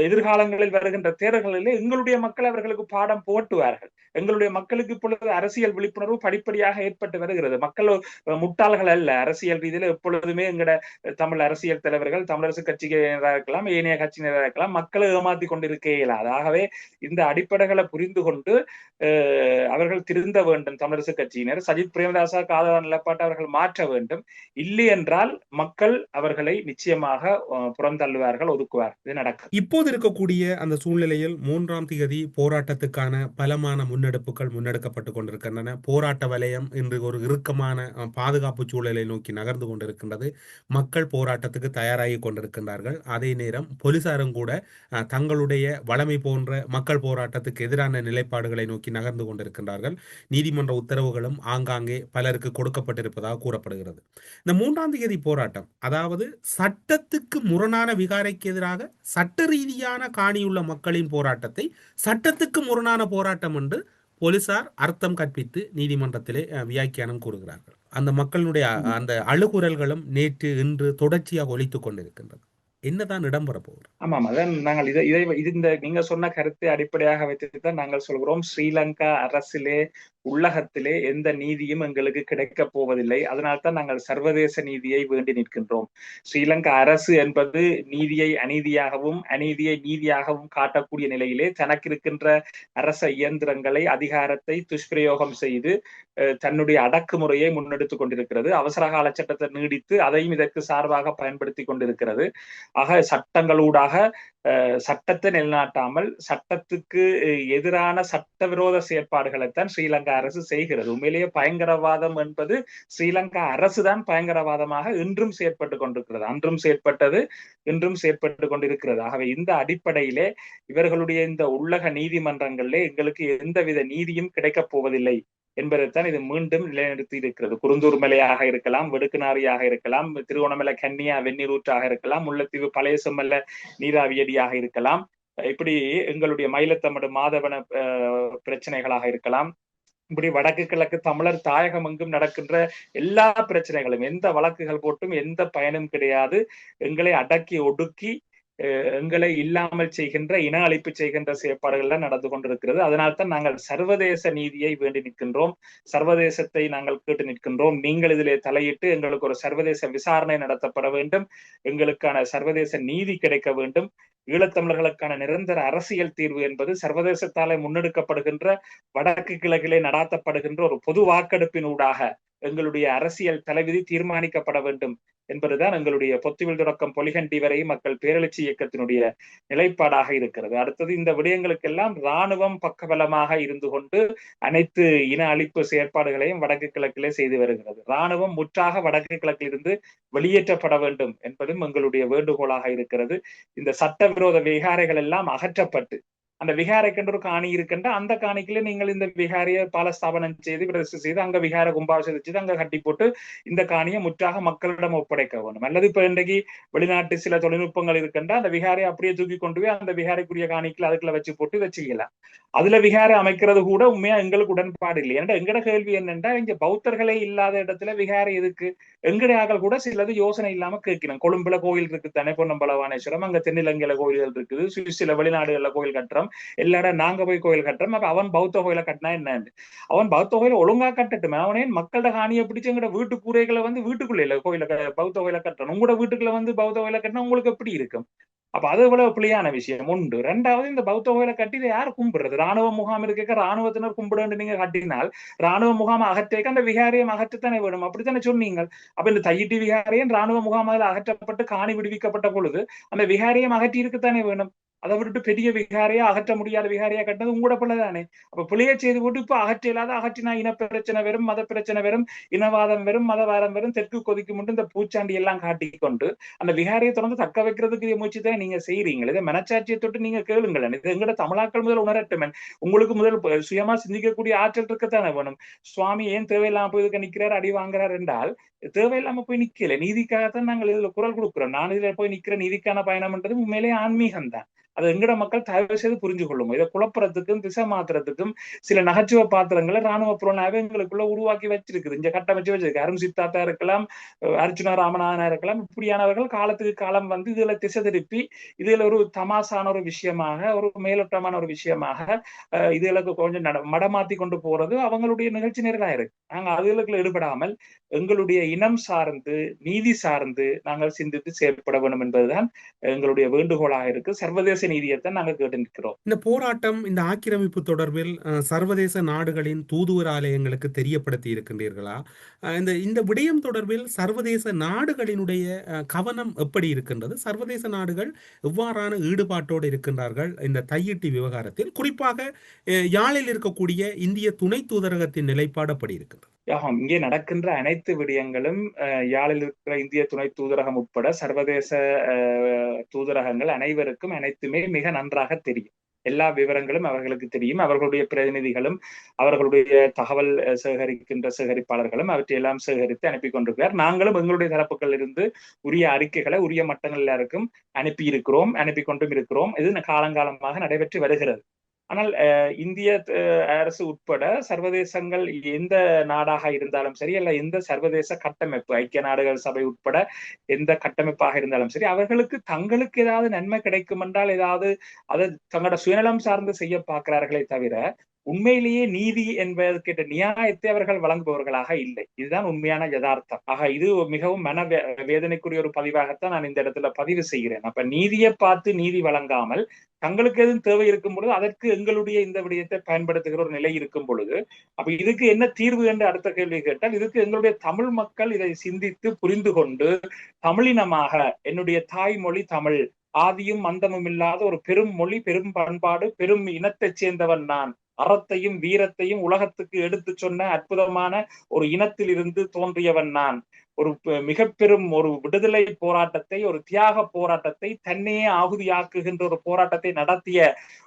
எதிர்காலங்களில் வருகின்ற தேர்தல்களிலே எங்களுடைய மக்கள் அவர்களுக்கு பாடம் போட்டுவார்கள் எங்களுடைய மக்களுக்கு இப்பொழுது அரசியல் விழிப்புணர்வு படிப்படியாக ஏற்பட்டு வருகிறது. மக்கள் முட்டாள்கள் அல்ல. அரசியல் ரீதியில எப்பொழுதுமே எங்கட தமிழ் அரசியல் தலைவர்கள் தமிழரசு கட்சியினராக இருக்கலாம் ஏனைய கட்சியினராக இருக்கலாம் மக்களை ஏமாத்தி கொண்டிருக்கே இயலாது. ஆகவே இந்த அடிப்படைகளை புரிந்து கொண்டு அவர்கள் திருந்த வேண்டும் தமிழரசு கட்சியினர். சஜித் பிரேமதாசா காதல நிலப்பாட்டை அவர்கள் மாற்ற வேண்டும். இல்லை என்றால் மக்கள் அவர்களை நிச்சயமாக புறந்தள்ளுவார்கள் ஒதுக்குவார் இது நடக்கும்.
இப்போது இருக்கக்கூடிய அந்த சூழ்நிலையில் மூன்றாம் தேதி போராட்டத்துக்கான பலமான முன்னெடுப்புகள் முன்னெடுக்கப்பட்டு கொண்டிருக்கின்றன. போராட்ட வலயம் இன்று ஒரு இறுக்கமான பாதுகாப்பு சூழலை நோக்கி நகர்ந்து கொண்டிருக்கின்றது. மக்கள் போராட்டத்துக்கு தயாராகி கொண்டிருக்கின்றார்கள். அதே நேரம் போலீசாரும் கூட தங்களுடைய வளமை போன்ற மக்கள் போராட்டத்துக்கு எதிரான நிலைப்பாடுகளை நோக்கி நகர்ந்து கொண்டிருக்கின்றார்கள். நீதிமன்ற உத்தரவுகளும் ஆங்காங்கே பலருக்கு கொடுக்கப்பட்டிருப்பதாக கூறப்படுகிறது. இந்த மூன்றாம் தேதி போராட்டம் அதாவது சட்டத்துக்கு முரணான விகாரைக்கு எதிராக சட்ட ரீதியான காணியுள்ள மக்களின் போராட்டத்தை சட்டத்துக்கு முரணான போராட்டம் என்று போலீசார் அர்த்தம் கற்பித்து நீதிமன்றத்திலே வியாக்கியானம் கூறுகிறார்கள். அந்த மக்களுடைய அந்த அழுகுரல்களும் நேற்று இன்று தொடர்ச்சியாக ஒழித்துக் கொண்டிருக்கின்றது என்னதான் இடம்பெற போகுது
ஆமாம் அதான் நாங்கள் இதை இதை இது இந்த நீங்க சொன்ன கருத்தை அடிப்படையாக வைத்துட்டு தான் நாங்கள் சொல்கிறோம். ஸ்ரீலங்கா அரசிலே உள்ளகத்திலே எந்த நீதியும் எங்களுக்கு கிடைக்க போவதில்லை. அதனால்தான் நாங்கள் சர்வதேச நீதியை வேண்டி நிற்கின்றோம். ஸ்ரீலங்கா அரசு என்பது நீதியை அநீதியாகவும் அநீதியை நீதியாகவும் காட்டக்கூடிய நிலையிலே தனக்கு இருக்கின்ற அரச இயந்திரங்களை அதிகாரத்தை துஷ்பிரயோகம் செய்து தன்னுடைய அடக்குமுறையை முன்னெடுத்துக் கொண்டிருக்கிறது. அவசர கால சட்டத்தை நீடித்து அதையும் இதற்கு சார்பாக பயன்படுத்தி கொண்டிருக்கிறது. ஆக சட்டங்களூடாக சட்டத்தை நிலைநாட்டாமல் சட்டத்துக்கு எதிரான சட்டவிரோத செயற்பாடுகளைத்தான் ஸ்ரீலங்கா அரசு செய்கிறது. உண்மையிலேயே பயங்கரவாதம் என்பது ஸ்ரீலங்கா அரசு தான் பயங்கரவாதமாக இன்றும் செயற்பட்டு கொண்டிருக்கிறது. அன்றும் செயற்பட்டது இன்றும் செயற்பட்டு கொண்டிருக்கிறது. ஆகவே இந்த அடிப்படையிலே இவர்களுடைய இந்த உள்ளக நீதிமன்றங்களிலே எங்களுக்கு எந்தவித நீதியும் கிடைக்கப் போவதில்லை. என்பதைத்தான் இது மீண்டும் நிலைநிறுத்தி இருக்கிறது. குருந்தூர் மலையாக இருக்கலாம் வெடுக்குநாரியாக இருக்கலாம் திருவோணமலை கன்னியா வெந்நீரூற்றாக இருக்கலாம் முல்லைத்தீவு பழைய செம்மல்ல நீராவியடியாக இருக்கலாம். இப்படி எங்களுடைய மயிலத்தமடு மாதவன பிரச்சனைகளாக இருக்கலாம். இப்படி வடக்கு கிழக்கு தமிழர் தாயகம் எங்கும் நடக்கின்ற எல்லா பிரச்சனைகளும் எந்த வழக்குகள் போட்டும் எந்த பயனும் கிடையாது. எங்களை அடக்கி ஒடுக்கி எங்களை இல்லாமல் செய்கின்ற இன அழிப்பு செய்கின்ற செயற்பாடுகள்லாம் நடந்து கொண்டிருக்கிறது. அதனால்தான் நாங்கள் சர்வதேச நீதியை வேண்டி நிற்கின்றோம். சர்வதேசத்தை நாங்கள் கேட்டு நிற்கின்றோம். நீங்கள் இதிலே தலையிட்டு எங்களுக்கு ஒரு சர்வதேச விசாரணை நடத்தப்பட வேண்டும். எங்களுக்கான சர்வதேச நீதி கிடைக்க வேண்டும். ஈழத்தமிழர்களுக்கான நிரந்தர அரசியல் தீர்வு என்பது சர்வதேசத்தாலே முன்னெடுக்கப்படுகின்ற வடக்கு கிழக்கிலே நடாத்தப்படுகின்ற ஒரு பொது வாக்கெடுப்பினூடாக எங்களுடைய அரசியல் தலைவிதி தீர்மானிக்கப்பட வேண்டும் என்பதுதான் எங்களுடைய பொத்துவில் தொடக்கம் பொலிகண்டி வரை மக்கள் பேரெழுச்சி இயக்கத்தினுடைய நிலைப்பாடாக இருக்கிறது. அடுத்தது இந்த விடயங்களுக்கெல்லாம் இராணுவம் பக்கபலமாக இருந்து கொண்டு அனைத்து இன அழிப்பு செயற்பாடுகளையும் வடக்கு கிழக்கிலே செய்து வருகிறது. இராணுவம் முற்றாக வடக்கு கிழக்கிலிருந்து வெளியேற்றப்பட வேண்டும் என்பதும் எங்களுடைய வேண்டுகோளாக இருக்கிறது. இந்த சட்டவிரோத விகாரைகள் எல்லாம் அகற்றப்பட்டு அந்த விகாரைக்கென்று ஒரு காணி இருக்கின்ற அந்த காணிக்குள்ள நீங்கள் இந்த விகாரிய பாலஸ்தாபனம் செய்து பிரதிஷ்டை செய்து அங்க விகார கும்பாபிஷேகம் செய்து அங்க கட்டி போட்டு இந்த காணியை முற்றாக மக்களிடம் ஒப்படைக்க வேண்டும். அல்லது இப்ப இன்றைக்கு வெளிநாட்டு சில தொழில்நுட்பங்கள் இருக்கின்ற அந்த விகாரை அப்படியே தூக்கி கொண்டு போய் அந்த விகாரைக்குரிய காணிக்குள்ள அதுக்குள்ள வச்சு போட்டு இதை செய்யலாம் அதுல விகாரை அமைக்கிறது கூட உண்மையா எங்களுக்கு உடன்பாடு இல்லை. ஏன்னா எங்கட கேள்வி என்னென்றா இங்க பௌத்தர்களே இல்லாத இடத்துல விகாரை எதுக்கு? எங்கடையாக கூட சிலது யோசனை இல்லாம கேட்கணும் கொழும்புல கோயில் இருக்கு தானே பலவானேஸ்வரம். அங்க தென்னிலங்கையில கோயில்கள் இருக்குது. சுவிஸ்ல வெளிநாடுகள்ல கோயில் கட்டுறோம். எல்லா இல்லடா நாங்க போய் கோயில் கட்டுறோம். அப்ப அவன் பௌத்த கோயில கட்டினா என்னன்னு? அவன் பௌத்த கோயில ஒழுங்கா கட்டட்டுமே. அவனே மக்களோட காணியை பிடிச்சு எங்கட வீட்டு கூரைகளை வந்து வீட்டுக்குள்ள இல்ல கோயில பௌத்த கோயில கட்டணும். உங்களோட வீட்டுக்குள்ள வந்து பௌத்த கோயில கட்டினா உங்களுக்கு எப்படி இருக்கும்? அப்ப அது இவ்வளவு பிள்ளையான விஷயம். உண்டு. ரெண்டாவது இந்த பௌத்த கோயிலை கட்டி இதை யார் கும்பிடுறது? ராணுவ முகாம் இருக்க ராணுவத்தினர் கும்பிடுன்னு நீங்க கட்டினால் ராணுவ முகாம் அகற்றேக்க அந்த விகாரியம் அகற்றத்தானே வேணும். அப்படித்தானே சொன்னீங்க? அப்ப இந்த தையிட்டி விகாரியம் ராணுவ முகாம் அதில் அகற்றப்பட்டு காணி விடுவிக்கப்பட்ட பொழுது அந்த விகாரியம் அகற்றி இருக்கத்தானே வேணும்? அதை விட்டுட்டு பெரிய விகாரையா அகற்ற முடியாத விகாரையா கட்டினது உங்களோட பிள்ளை தானே. அப்ப பிள்ளைய செய்து போட்டு இப்ப அகற்ற இல்லாத அகற்றினா இன பிரச்சனை வெறும் மத பிரச்சனை வெறும் இனவாதம் வெறும் மதவாதம் வெறும் தெற்கு கொதிக்கு முண்டு இந்த பூச்சாண்டி எல்லாம் காட்டிக்கொண்டு அந்த விகாரியை தொடர்ந்து தக்க வைக்கிறதுக்கு முயற்சி தான் நீங்க செய்யறீங்க இதை மனச்சாட்சியை தொட்டு நீங்க கேளுங்களேன். இது எங்கட தமிழாக்கள் முதல் உணரட்டுமே உங்களுக்கு முதல் சுயமா சிந்திக்கக்கூடிய ஆற்றல் இருக்கத்தானே வேணும். சுவாமி ஏன் தேவையில்லாம போய் இதுக்கு நிக்கிறார் அடி வாங்குறார் என்றால் தேவையில்லாம போய் நிக்கல. நீதிக்காகத்தான் நாங்கள் இதுல குரல் கொடுக்கிறோம். நான் இதுல போய் நிக்கிற நீதிக்கான பயணம்ன்றது உண்மையிலேயே ஆன்மீகம் தான் அது எங்கட மக்கள் தயவு செய்து புரிஞ்சு கொள்ளும் இதை குழப்பறதுக்கும் திசை மாத்துறதுக்கும் சில நகைச்சுவை பாத்திரங்களை ராணுவ புலனாவே எங்களுக்குள்ள உருவாக்கி வச்சிருக்குது. இந்த கட்டமைச்சு வச்சிருக்கு அருண் சித்தார்த்தா இருக்கலாம் அர்ஜுனா ராமநாதனா இருக்கலாம் இப்படியானவர்கள் காலத்துக்கு காலம் வந்து இதுல திசை திருப்பி இதுல ஒரு தமாசான ஒரு விஷயமாக ஒரு மேலோட்டமான ஒரு விஷயமாக இதுல கொஞ்சம் நட மடமாத்தி கொண்டு போறது அவங்களுடைய நிகழ்ச்சி நேரலா இருக்கு. நாங்க அதுகளுக்குள்ள ஈடுபடாமல் எங்களுடைய இனம் சார்ந்து நீதி சார்ந்து நாங்கள் சிந்தித்து செயற்பட வேண்டும் என்பதுதான் எங்களுடைய வேண்டுகோளாக இருக்கு. சர்வதேச நீதியைத்தான் நாங்கள் கேட்டு நிற்கிறோம்
இந்த போராட்டம் இந்த ஆக்கிரமிப்பு தொடர்பில் சர்வதேச நாடுகளின் தூதுவர் ஆலயங்களுக்கு தெரியப்படுத்தி இருக்கின்றீர்களா? இந்த இந்த விடயம் தொடர்பில் சர்வதேச நாடுகளினுடைய கவனம் எப்படி இருக்கின்றது? சர்வதேச நாடுகள் எவ்வாறான ஈடுபாட்டோடு இருக்கின்றார்கள்? இந்த தையிட்டி விவகாரத்தில் குறிப்பாக யாழில் இருக்கக்கூடிய இந்திய துணை தூதரகத்தின் நிலைப்பாடு அப்படி இருக்கின்றது?
இங்கே நடக்கின்ற அனைத்து விடயங்களும் யாழில் இருக்கிற இந்திய துணை தூதரகம் உட்பட சர்வதேச தூதரகங்கள் அனைவருக்கும் அனைத்துமே மிக நன்றாக தெரியும். எல்லா விவரங்களும் அவர்களுக்கு தெரியும். அவர்களுடைய பிரதிநிதிகளும் அவர்களுடைய தகவல் சேகரிக்கின்ற சேகரிப்பாளர்களும் அவற்றையெல்லாம் சேகரித்து அனுப்பி கொண்டிருக்கிறார். நாங்களும் எங்களுடைய தரப்புகள் இருந்து உரிய அறிக்கைகளை உரிய மட்டங்கள் எல்லாருக்கும் அனுப்பி இருக்கிறோம் அனுப்பி கொண்டும் இருக்கிறோம். இது காலங்காலமாக நடைபெற்று வருகிறது. ஆனால் இந்திய அரசு உட்பட சர்வதேசங்கள் எந்த நாடாக இருந்தாலும் சரி அல்ல எந்த சர்வதேச கட்டமைப்பு ஐக்கிய நாடுகள் சபை உட்பட எந்த கட்டமைப்பாக இருந்தாலும் சரி அவர்களுக்கு தங்களுக்கு ஏதாவது நன்மை கிடைக்கும் என்றால் ஏதாவது அதை தங்களோட சுயநலம் சார்ந்து செய்ய பார்க்கிறார்களே தவிர உண்மையிலேயே நீதி என்பதற்கேற்ற நியாயத்தை அவர்கள் வழங்குபவர்களாக இல்லை. இதுதான் உண்மையான யதார்த்தம். ஆக இது மிகவும் மன வேதனைக்குரிய ஒரு பதிவாகத்தான் நான் இந்த இடத்துல பதிவு செய்கிறேன். அப்ப நீதியை பார்த்து நீதி வழங்காமல் தங்களுக்கு எதுவும் தேவை இருக்கும் பொழுது அதற்கு எங்களுடைய இந்த விடயத்தை பயன்படுத்துகிற ஒரு நிலை இருக்கும் பொழுது அப்ப இதுக்கு என்ன தீர்வு என்று அடுத்த கேள்வி கேட்டால் இதுக்கு எங்களுடைய தமிழ் மக்கள் இதை சிந்தித்து புரிந்து கொண்டு தமிழினமாக என்னுடைய தாய்மொழி தமிழ் ஆதியும் அந்தமும் இல்லாத ஒரு பெரும் மொழி பெரும் பண்பாடு பெரும் இனத்தைச் சேர்ந்தவன் நான் அறத்தையும் வீரத்தையும் உலகத்துக்கு எடுத்து சொன்ன அற்புதமான ஒரு இனத்தில் இருந்து தோன்றியவன் நான். ஒரு மிக பெரும் ஒரு விடுதலை போராட்டத்தை ஒரு தியாக போராட்டத்தை தன்னையே ஆகுதியாக்குகின்ற ஒரு போராட்டத்தை நடத்திய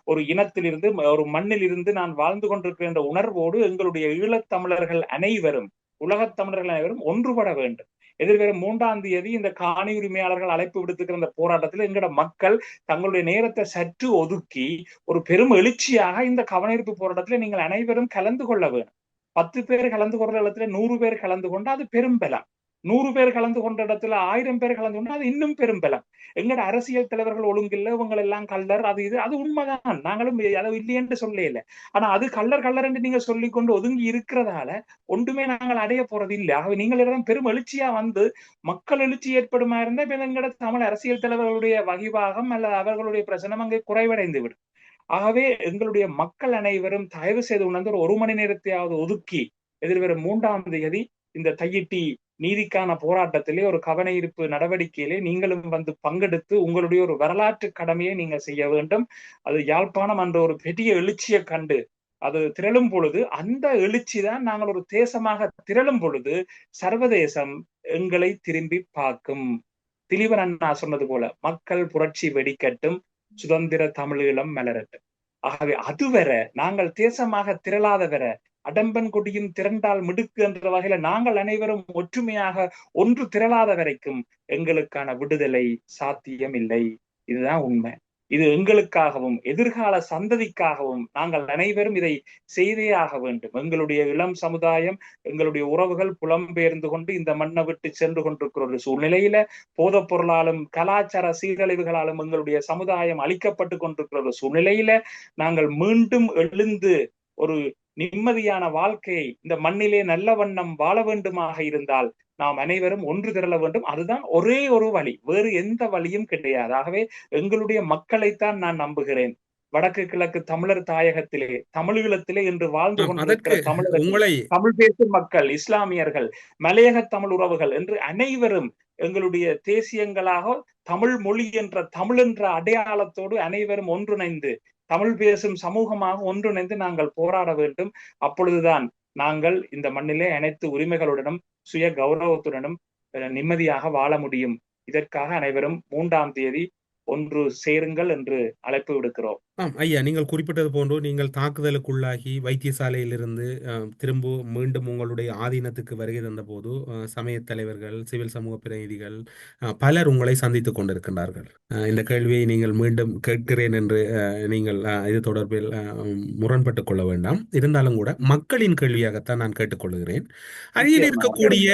ஒரு இனத்திலிருந்து ஒரு மண்ணில் இருந்து நான் வாழ்ந்து கொண்டிருக்கின்ற உணர்வோடு எங்களுடைய ஈழத்தமிழர்கள் அனைவரும் உலகத் தமிழர்கள் அனைவரும் ஒன்றுபட வேண்டும். எதிர்வரும் மூன்றாம் தேதி இந்த காணி உரிமையாளர்கள் அழைப்பு விடுத்துக்கிற இந்த போராட்டத்தில் எங்களோட மக்கள் தங்களுடைய நேரத்தை சற்று ஒதுக்கி ஒரு பெரும் எழுச்சியாக இந்த கவனீர்ப்பு போராட்டத்தில் நீங்கள் அனைவரும் கலந்து கொள்ள வேணும் பத்து பேர் கலந்து கொள்ற இடத்துல நூறு பேர் கலந்து கொண்டா அது பெரும் பலம் நூறு பேர் கலந்து கொண்ட இடத்துல ஆயிரம் பேர் கலந்து கொண்டா அது இன்னும் பெரும் பலம். எங்களோட அரசியல் தலைவர்கள் ஒழுங்கில்ல இவங்க எல்லாம் கல்லர் அது இது அது உண்மைதான். நாங்களும் அதை இல்லையென்று சொல்லல. இல்லை ஆனா அது கல்லர் கல்லர் என்று நீங்க சொல்லி கொண்டு ஒதுங்கி இருக்கிறதால ஒன்றுமே நாங்கள் அடைய போறது இல்லை. ஆகவே நீங்கள் பெரும் எழுச்சியா வந்து மக்கள் எழுச்சி ஏற்படுமா இருந்தா இப்ப எங்களோட தமிழ் அரசியல் தலைவர்களுடைய வகிவாகம் அல்லது அவர்களுடைய பிரசனம் அங்கே குறைவடைந்து விடும் ஆகவே எங்களுடைய மக்கள் அனைவரும் தயவு செய்து உணர்ந்து ஒரு மணி நேரத்தையாவது ஒதுக்கி எதிர்வரும் மூன்றாம் தேதி இந்த தையிட்டி நீதிக்கான போராட்டத்திலே ஒரு கவன ஈர்ப்பு நடவடிக்கையிலே நீங்களும் வந்து பங்கெடுத்து உங்களுடைய ஒரு வரலாற்று கடமையை நீங்க செய்ய வேண்டும். அது யாழ்ப்பாணம் என்ற ஒரு பெரிய எழுச்சியை கண்டு அது திரளும் பொழுது அந்த எழுச்சி தான் நாங்கள் ஒரு தேசமாக திரளும் பொழுது சர்வதேசம் எங்களை திரும்பி பார்க்கும். திலீபன் அண்ணா சொன்னது போல மக்கள் புரட்சி வெடிக்கட்டும் சுதந்திர தமிழீழம் மலரட்டும். ஆகவே அதுவரை நாங்கள் தேசமாக திரளாத வரை அடம்பன் கொடியும் திரண்டால் மிடுக்கு என்ற வகையில நாங்கள் அனைவரும் ஒற்றுமையாக ஒன்று திரளாத வரைக்கும் எங்களுக்கான விடுதலை சாத்தியம் இல்லை இதுதான் உண்மை. இது எங்களுக்காகவும் எதிர்கால சந்ததிக்காகவும் நாங்கள் அனைவரும் இதை செய்தே ஆக வேண்டும். எங்களுடைய இளம் சமுதாயம் எங்களுடைய உறவுகள் புலம்பெயர்ந்து கொண்டு இந்த மண்ணை விட்டு சென்று கொண்டிருக்கிற ஒரு சூழ்நிலையில போதைப் பொருளாலும் கலாச்சார சீரழிவுகளாலும் எங்களுடைய சமுதாயம் அழிக்கப்பட்டு கொண்டிருக்கிற ஒரு சூழ்நிலையில நாங்கள் மீண்டும் எழுந்து ஒரு நிம்மதியான வாழ்க்கையை இந்த மண்ணிலே நல்ல வண்ணம் வாழ வேண்டுமாக இருந்தால் நாம் அனைவரும் ஒன்று திரள வேண்டும். அதுதான் ஒரே ஒரு வழி. வேறு எந்த வழியும் கிடையாது. ஆகவே எங்களுடைய மக்களைத்தான் நான் நம்புகிறேன். வடக்கு கிழக்கு தமிழர் தாயகத்திலே தமிழீழத்திலே என்று வாழ்ந்து கொண்டிருக்கிற தமிழர் தமிழ் பேசும் மக்கள் இஸ்லாமியர்கள் மலையக தமிழ் உறவுகள் என்று அனைவரும் எங்களுடைய தேசியங்களாக தமிழ் மொழி என்ற தமிழ் என்ற அடையாளத்தோடு அனைவரும் ஒன்றிணைந்து தமிழ் பேசும் சமூகமாக ஒன்றிணைந்து நாங்கள் போராட வேண்டும். அப்பொழுதுதான் நாங்கள் இந்த மண்ணிலே அனைத்து உரிமைகளுடனும் சுய கௌரவத்துடனும் நிம்மதியாக வாழ முடியும். இதற்காக அனைவரும் மூன்றாம் தேதி ஒன்று சேருங்கள் என்று அழைப்பு விடுக்கிறோம்.
ஆம் ஐயா நீங்கள் குறிப்பிட்டது போன்று நீங்கள் தாக்குதலுக்குள்ளாகி வைத்தியசாலையிலிருந்து அஹ், திரும்ப மீண்டும் உங்களுடைய ஆதீனத்துக்கு வருகை தந்தபோது அஹ், சமயத் தலைவர்கள் சிவில் சமூக பிரதிநிதிகள் பலர் உங்களை சந்தித்துக் கொண்டிருக்கின்றார்கள். இந்த கேள்வியை நீங்கள் மீண்டும் கேட்கிறேன் என்று அஹ், நீங்கள் இது தொடர்பில் முரண்பட்டுக் கொள்ள வேண்டாம். இருந்தாலும் கூட மக்களின் கேள்வியாகத்தான் நான் கேட்டுக்கொள்கிறேன் அருகில் இருக்கக்கூடிய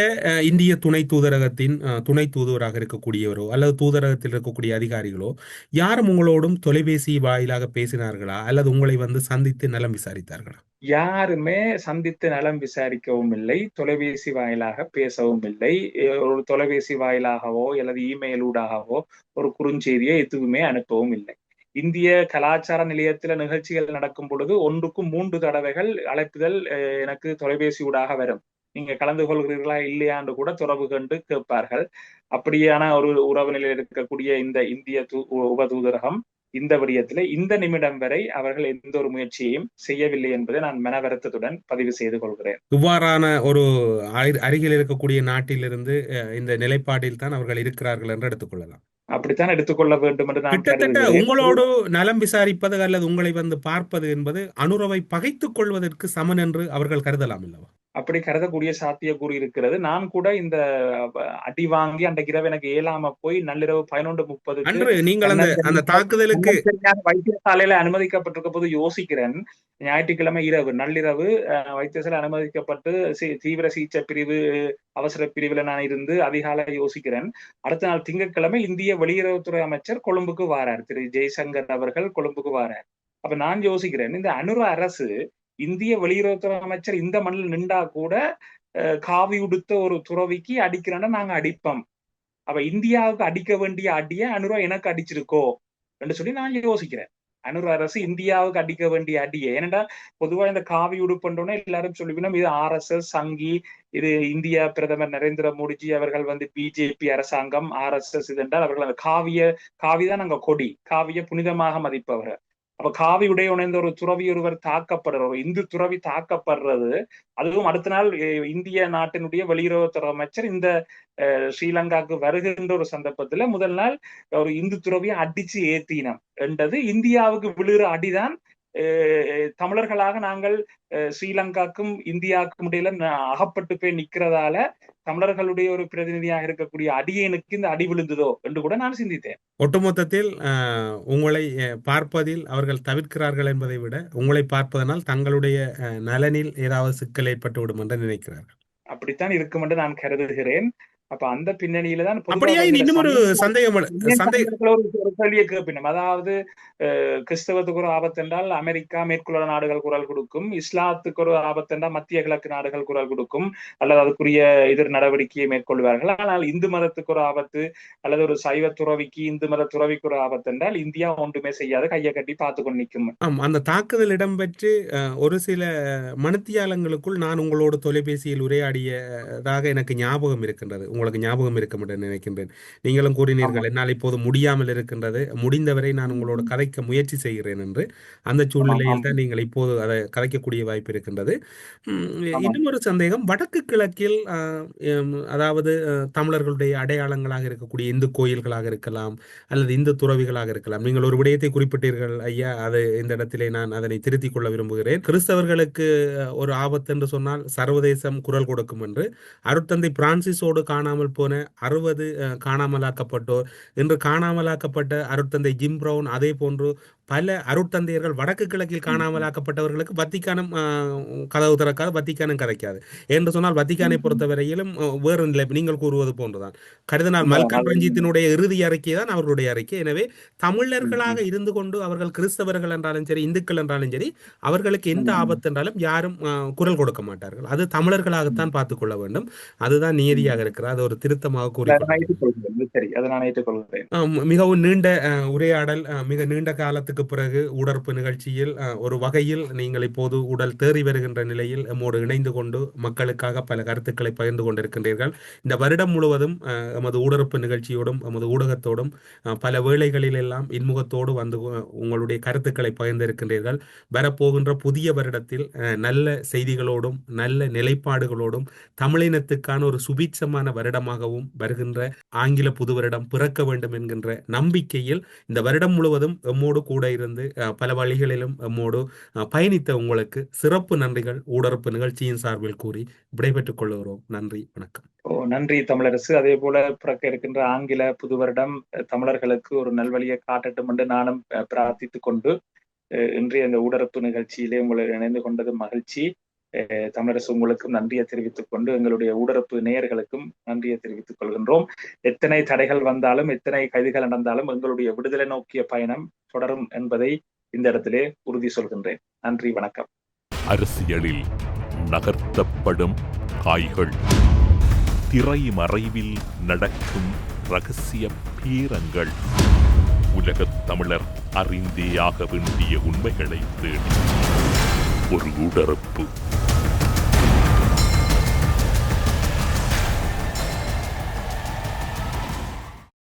இந்திய துணை தூதரகத்தின் துணை தூதுவராக இருக்கக்கூடியவரோ அல்லது தூதரகத்தில் இருக்கக்கூடிய அதிகாரிகளோ யாரும் உங்களோடும் தொலைபேசி வாயிலாக பேசினார்களா? அல்லது உங்களை வந்து சந்தித்து நலம் விசாரித்தார்களா?
யாருமே சந்தித்து நலம் விசாரிக்கவும் இல்லை. தொலைபேசி வாயிலாக பேசவும் இல்லை. ஒரு தொலைபேசி வாயிலாகவோ அல்லது இமெயில் ஊடாகவோ ஒரு குறுஞ்செய்தியை எதுவுமே அனுப்பவும் இல்லை. இந்திய கலாச்சார நிலையத்துல நிகழ்ச்சிகள் நடக்கும் பொழுது ஒன்றுக்கும் மூன்று தடவைகள் அழைப்புதல் அஹ், எனக்கு தொலைபேசி ஊடாக வரும். நீங்க கலந்து கொள்கிறீர்களா இல்லையான்னு கூட தொடர்பு கண்டு கேட்பார்கள். அப்படியான ஒரு உறவு நிலையில் இருக்கக்கூடிய இந்த இந்திய தூ உப தூதரகம் இந்த விடயத்திலே இந்த நிமிடம் வரை அவர்கள் எந்த ஒரு முயற்சியையும் செய்யவில்லை என்பதை நான் மனவருத்தத்துடன் பதிவு செய்து கொள்கிறேன்.
இவ்வாறான ஒரு அரு- அருகில் இருக்கக்கூடிய நாட்டிலிருந்து இந்த நிலைப்பாட்டில் தான் அவர்கள் இருக்கிறார்கள் என்று எடுத்துக்கொள்ளலாம்
அப்படித்தான் எடுத்துக்கொள்ள வேண்டும் என்று நான்
உங்களோடு நலம் விசாரிப்பது அல்லது உங்களை வந்து பார்ப்பது என்பது அனுரவை பகைத்துக் கொள்வதற்கு சமன் என்று அவர்கள் கருதலாம் அல்லவா
அப்படி கருதக்கூடிய சாத்தியக்கூறு இருக்கிறது. நான் கூட இந்த அடி வாங்கி அன்றைக்கு இரவு எனக்கு ஏழாம போய் நள்ளிரவு பதினொன்று
அன்று நீங்கள் அந்த அந்த தாக்குதலுக்கு
வைத்தியசாலையில அனுமதிக்கப்பட்டிருக்க போது யோசிக்கிறேன். ஞாயிற்றுக்கிழமை இரவு நள்ளிரவு வைத்தியசாலை அனுமதிக்கப்பட்டு சி- தீவிர சிகிச்சை பிரிவு அவசர பிரிவுல நான் இருந்து அதிகாலை யோசிக்கிறேன். அடுத்த நாள் திங்கட்கிழமை இந்திய வெளியுறவுத்துறை அமைச்சர் கொழும்புக்கு வாரார். திரு. ஜெய்சங்கர் அவர்கள் கொழும்புக்கு வாரார். அப்ப நான் யோசிக்கிறேன் இந்த அனுர அரசு இந்திய வெளியுறவுத்துறை அமைச்சர் இந்த மண்ணில் நின்றா கூட அஹ், காவி உடுத்த ஒரு துறவிக்கு அடிக்கிறேன்னா நாங்க அடிப்போம். அப்ப இந்தியாவுக்கு அடிக்க வேண்டிய அடிய அனுரா எனக்கு அடிச்சிருக்கோ? என்று சொல்லி நான் யோசிக்கிறேன். அனுர அரசு இந்தியாவுக்கு அடிக்க வேண்டிய அடியே ஏனென்றா பொதுவா இந்த காவி உடுப்புன்றோன்னே எல்லாரும் சொல்லுவினோம் இது ஆர் எஸ் எஸ் சங்கி இது இந்திய பிரதமர் நரேந்திர மோடிஜி அவர்கள் வந்து பிஜேபி அரசாங்கம் ஆர் எஸ் எஸ் இது என்றால் அவர்கள் அந்த காவிய காவிதான் அங்க கொடி. காவிய புனிதமாக மதிப்பவர் அப்ப காவி உடை உணர்ந்த ஒரு துறவி ஒருவர் தாக்கப்படுற ஒரு இந்து துறவி தாக்கப்படுறது. அதுவும் அடுத்த நாள் இந்திய நாட்டினுடைய வெளியுறவுத்துறை அமைச்சர் இந்த அஹ், ஸ்ரீலங்காக்கு வருகின்ற ஒரு சந்தர்ப்பத்துல முதல் நாள் ஒரு இந்து துறவியை அடிச்சு ஏத்தினம். என்றது இந்தியாவுக்கு விழுகிற அடிதான். தமிழர்களாக நாங்கள் அஹ், ஸ்ரீலங்காக்கும் இந்தியாவுக்கும் இடையில அகப்பட்டு போய் நிக்கிறதால தமிழர்களுடைய ஒரு பிரதிநிதியாக இருக்கக்கூடிய அடியனுக்கு இந்த அடி விழுந்ததோ என்று கூட நான் சிந்தித்தேன்.
ஒட்டுமொத்தத்தில் அஹ், உங்களை பார்ப்பதில் அவர்கள் தவிர்க்கிறார்கள் என்பதை விட உங்களை பார்ப்பதனால் தங்களுடைய நலனில் ஏதாவது சிக்கல் ஏற்பட்டுவிடும் என்று நினைக்கிறார்கள்.
அப்படித்தான் இருக்கும் என்று நான் கருதுகிறேன். அப்ப அந்த பின்னணியில தான்
அப்படியா? இன்னும் ஒரு சந்தேகம்
ஒரு கேள்வியை கேட்பினும் அதாவது கிறிஸ்தவத்துக்கு ஒரு ஆபத்து என்றால் அமெரிக்கா மேற்குள்ள நாடுகள் குரல் கொடுக்கும். இஸ்லாத்துக்கு ஒரு ஆபத்து என்றால் மத்திய கிழக்கு நாடுகள் குரல் கொடுக்கும். அல்லது அதுக்குரிய எதிர் நடவடிக்கையை மேற்கொள்வார்கள். ஆனால் இந்து மதத்துக்கு ஒரு ஆபத்து அல்லது ஒரு சைவ துறவிக்கு இந்து மத துறவிக்கு ஒரு ஆபத்து என்றால் இந்தியா ஒன்றுமே செய்யாது. கையை கட்டி பார்த்து கொண்டு நிற்கும்.
ஆம். அந்த தாக்குதல் இடம்பெற்று ஒரு சில மணித்தியாலங்களுக்குள் நான் உங்களோடு தொலைபேசியில் உரையாடியதாக எனக்கு ஞாபகம் இருக்கின்றது. உங்களுக்கு ஞாபகம் இருக்கும் என்று நினைக்கின்றேன். நீங்களும் கூறினீர்கள் என்னால் இப்போது முடியாமல் இருக்கின்றது. முடிந்தவரை நான் உங்களோடு கதைக்க முயற்சி செய்கிறேன் என்று அந்த சூழ்நிலையில் தான் நீங்கள் இப்போது அதை கதைக்கக்கூடிய வாய்ப்பு இருக்கின்றது. இன்னும் ஒரு சந்தேகம். வடக்கு கிழக்கில் அதாவது தமிழர்களுடைய அடையாளங்களாக இருக்கக்கூடிய இந்து கோயில்களாக இருக்கலாம் அல்லது இந்து துறவிகளாக இருக்கலாம். நீங்கள் ஒரு விடயத்தை குறிப்பிட்டீர்கள் ஐயா அது இந்த இடத்திலே நான் அதனை திருத்திக் கொள்ள விரும்புகிறேன். கிறிஸ்தவர்களுக்கு ஒரு ஆபத்து என்று சொன்னால் சர்வதேசம் குரல் கொடுக்கும் என்று அருட்தந்தை பிரான்சிஸோடு காணாமல் போன அறுபது காணாமலாக்கப்பட்டோர். இன்று காணாமலாக்கப்பட்ட அருட்தந்தை ஜிம் பிரவுன் அதே போன்று பல அருட்தந்தையர்கள் வடக்கு கிழக்கில் காணாமலாக்கப்பட்டவர்களுக்கு வத்திக்கானம் கதவு திறக்காது வத்திக்கானம் கதைக்காது. என்று சொன்னால் வத்திக்கானை பொறுத்தவரையிலும் வேறு நிலை நீங்கள் கூறுவது போன்றுதான். கருதினால் மல்கன் ரஞ்சித்தினுடைய இறுதி அறிக்கை தான் அவர்களுடைய அறிக்கை. எனவே தமிழர்களாக இருந்து கொண்டு அவர்கள் கிறிஸ்தவர்கள் என்றாலும் சரி இந்துக்கள் என்றாலும் சரி அவர்களுக்கு எந்த ஆபத்து என்றாலும் யாரும் குரல் கொடுக்க மாட்டார்கள். அது தமிழர்களாகத்தான் பார்த்துக் கொள்ள வேண்டும். அதுதான் நியதியாக இருக்கிறது. அது ஒரு திருத்தமாக ஆம், மிகவும் நீண்ட உரையாடல் மிக நீண்ட காலத்துக்கு பிறகு உடற்பு நிகழ்ச்சியில் ஒரு வகையில் நீங்கள் இப்போது உடல் தேறி வருகின்ற நிலையில் எம்மோடு இணைந்து கொண்டு மக்களுக்காக பல கருத்துக்களை பகிர்ந்து கொண்டிருக்கின்றீர்கள். இந்த வருடம் முழுவதும் எமது உடற்பு நிகழ்ச்சியோடும் எமது ஊடகத்தோடும் பல வேளைகளில் எல்லாம் இன்முகத்தோடு வந்து உங்களுடைய கருத்துக்களை பகிர்ந்திருக்கின்றீர்கள். வரப்போகின்ற புதிய வருடத்தில் நல்ல செய்திகளோடும் நல்ல நிலைப்பாடுகளோடும் தமிழினத்துக்கான ஒரு சுபீட்சமான வருடமாகவும் வருகின்ற ஆங்கில புது வருடம் பிறக்க வேண்டும் என்கின்ற நம்பிக்கையில் இந்த வருடம் முழுவதும் எம்மோடு கூட இருந்து பல வழிகளிலும் நம்மோடு பயணித்த உங்களுக்கு சிறப்பு நன்றிகள் ஊடறுப்பு நிகழ்ச்சியின் சார்பில் கூறி விடைபெற்றுக் கொள்கிறோம். நன்றி வணக்கம்.
ஓ நன்றி தமிழரசு. அதே போல பிறக்க இருக்கின்ற ஆங்கில புது வருடம் தமிழர்களுக்கு ஒரு நல்வழியை காட்டட்டும் என்று நானும் பிரார்த்தித்துக் கொண்டு அஹ், இன்றைய இந்த ஊடறுப்பு நிகழ்ச்சியிலே உங்களை இணைந்து கொண்டது மகிழ்ச்சி. தமிழரசு உங்களுக்கும் நன்றியை தெரிவித்துக் கொண்டு எங்களுடைய ஊடரப்பு நேயர்களுக்கும் நன்றியை தெரிவித்துக் கொள்கின்றோம். எத்தனை தடைகள் வந்தாலும் எத்தனை கைதுகள் நடந்தாலும் எங்களுடைய விடுதலை நோக்கிய பயணம் தொடரும் என்பதை இந்த இடத்திலே உறுதி சொல்கின்றேன். நன்றி வணக்கம்.
அரசியலில் நகர்த்தப்படும் காய்கள். திரைமறைவில் நடக்கும் ரகசிய பீரங்கள். உலகத் தமிழர் அறிந்தேயாக வேண்டிய உண்மைகளை தேடி. ஒரு உடறுப்பு